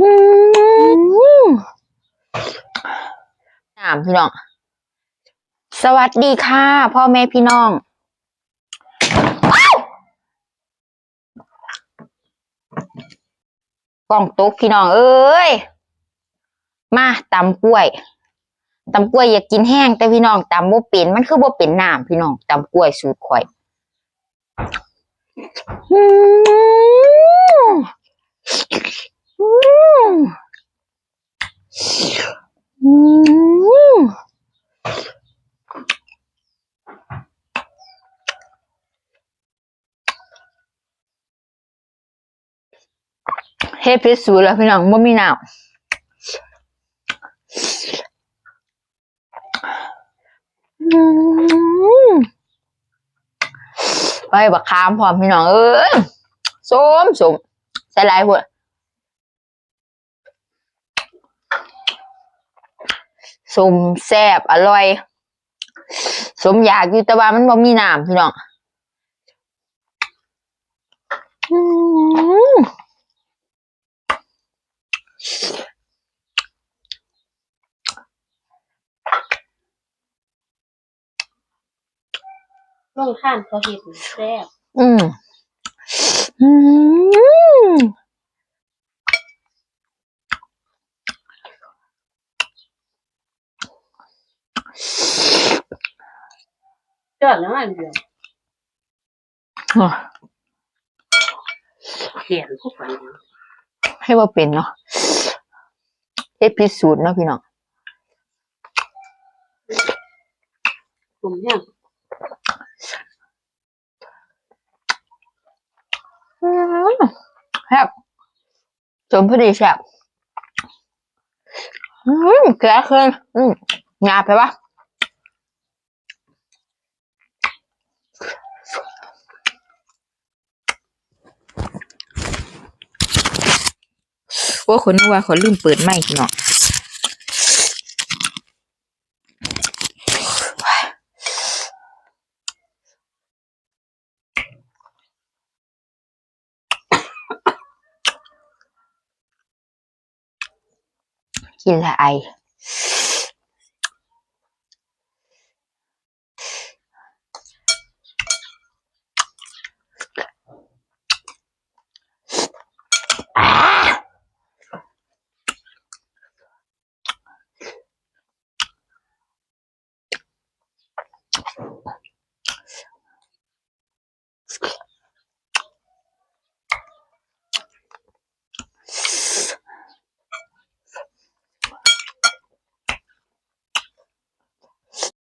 อืมน้ำพี่น้อง สวัสดีค่ะ พ่อแม่พี่น้องกล้องตกพี่น้อง เอ้ย มาตำกล้วยตำกล้วยอยากกินแห้งแต่พี่น้องตำบ่เป็นมันคือบ่เป็นน้ำพี่น้องตำกล้วยสูตรข่อยอืมอืมอืมเฮ็ด พิษสูจน์แล้วพี่น้องบ่มีหน้ำอืมไปบักขามพร้อมพี่น้องเอ้ยสมสมใส่ลายหัวสมแซ่บอร่อย สมอยากอยู่แต่ว่ามันบ่มีน้ำพี่น้อง อืม ลงท่านเขาเห็ดแซ่บอืมอืมยอดแล้วอันเดียวอะเขียนพวกมันให้ว่าเป็นเนาะเฮ็ดพิสูจน์เนาะพี่น้องกลุ่มเนี่ย อืม แซ่บสมพอดีแซ่บอืมแกะคืนอืมงาไปปะว่าคนว่าขอลืมเปิดไม่เนาะ lại à. you